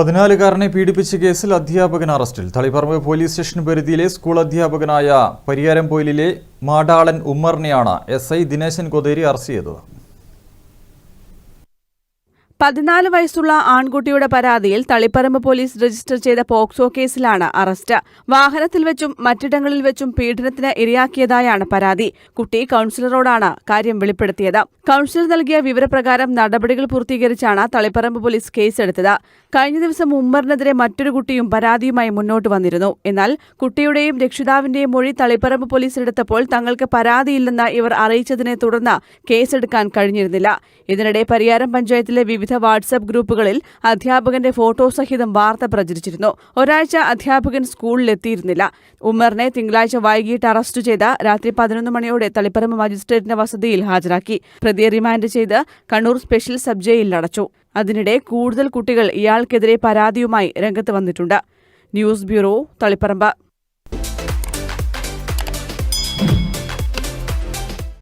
പതിനാലുകാരനെ പീഡിപ്പിച്ച കേസിൽ അധ്യാപകൻ അറസ്റ്റിൽ. തളിപ്പറമ്പ് പോലീസ് സ്റ്റേഷൻ പരിധിയിലെ സ്കൂൾ അധ്യാപകനായ പരിയാരംപോയിലിലെ മാടാളൻ ഉമ്മറിനെയാണ് S I Dineshan Kotheri arrest ചെയ്തത്. പതിനാല് വയസ്സുള്ള ആൺകുട്ടിയുടെ പരാതിയിൽ തളിപ്പറമ്പ് പോലീസ് രജിസ്റ്റർ ചെയ്ത പോക്സോ കേസിലാണ് അറസ്റ്റ്. വാഹനത്തിൽ വെച്ചും മറ്റിടങ്ങളിൽ വെച്ചും പീഡനത്തിന് ഇരയാക്കിയതായാണ് പരാതി. കുട്ടി കൌൺസിലറോടാണ് കാര്യം വെളിപ്പെടുത്തിയത്. കൌൺസിലർ നൽകിയ വിവരപ്രകാരം നടപടികൾ പൂർത്തീകരിച്ചാണ് തളിപ്പറമ്പ് പോലീസ് കേസെടുത്തത്. കഴിഞ്ഞ ദിവസം ഉമ്മറിനെതിരെ മറ്റൊരു കുട്ടിയും പരാതിയുമായി മുന്നോട്ട് വന്നിരുന്നു. എന്നാൽ കുട്ടിയുടെയും രക്ഷിതാവിന്റെയും മൊഴി തളിപ്പറമ്പ് പോലീസ് എടുത്തപ്പോൾ തങ്ങൾക്ക് പരാതിയില്ലെന്ന് ഇവർ അറിയിച്ചതിനെ തുടർന്ന് കേസെടുക്കാൻ കഴിഞ്ഞിരുന്നില്ല. ഇതിനിടെ പരിയാരം പഞ്ചായത്തിലെ വിവിധ വാട്സ്ആപ്പ് ഗ്രൂപ്പുകളിൽ അധ്യാപകന്റെ ഫോട്ടോ സഹിതം വാർത്ത പ്രചരിച്ചിരുന്നു. ഒരാഴ്ച അധ്യാപകൻ സ്കൂളിലെത്തിയിരുന്നില്ല. ഉമ്മറിനെ തിങ്കളാഴ്ച വൈകിട്ട് അറസ്റ്റ് ചെയ്ത രാത്രി പതിനൊന്ന് മണിയോടെ തളിപ്പറമ്പ് മജിസ്ട്രേറ്റിന്റെ വസതിയിൽ ഹാജരാക്കി. പ്രതിയെ റിമാൻഡ് ചെയ്ത് കണ്ണൂർ സ്പെഷ്യൽ സബ് ജയിലിൽ അടച്ചു. അതിനിടെ കൂടുതൽ കുട്ടികൾ ഇയാൾക്കെതിരെ പരാതിയുമായി രംഗത്ത് വന്നിട്ടുണ്ട്. News bureau Taliparamba.